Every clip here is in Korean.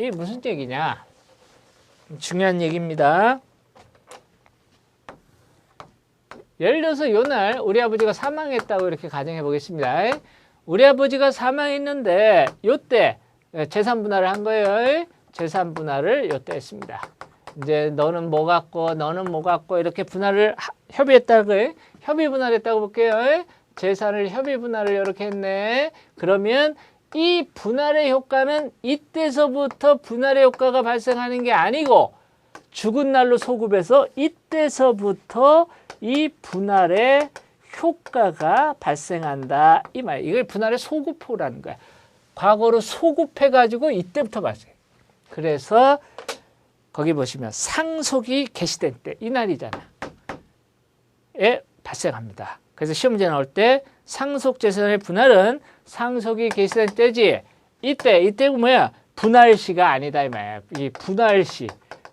이 무슨 얘기냐? 중요한 얘기입니다. 예를 들어서 요날 우리 아버지가 사망했다고 이렇게 가정해 보겠습니다. 우리 아버지가 사망했는데 요때 재산 분할을 한 거예요. 재산 분할을 요때 했습니다. 이제 너는 뭐 갖고 너는 뭐 갖고 이렇게 분할을 하- 협의했다고 협의 분할했다고 볼게요. 재산을 협의 분할을 이렇게 했네. 그러면 이 분할의 효과는 이때서부터 분할의 효과가 발생하는 게 아니고 죽은 날로 소급해서 이때서부터 이 분할의 효과가 발생한다 이 말. 이걸 분할의 소급호라는 거야. 과거로 소급해 가지고 이때부터 발생. 그래서 거기 보시면 상속이 개시된 때 이 날이잖아. 에 발생합니다. 그래서 시험 문제 나올 때 상속 재산의 분할은 상속이 개시된 때지. 이때 이때가 뭐야? 분할 시가 아니다 이 말이야. 이 분할 시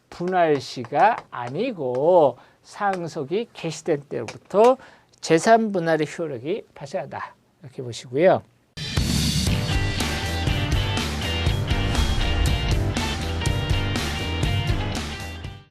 분할 시가 아니고 상속이 개시된 때로부터 재산 분할의 효력이 발생한다. 이렇게 보시고요.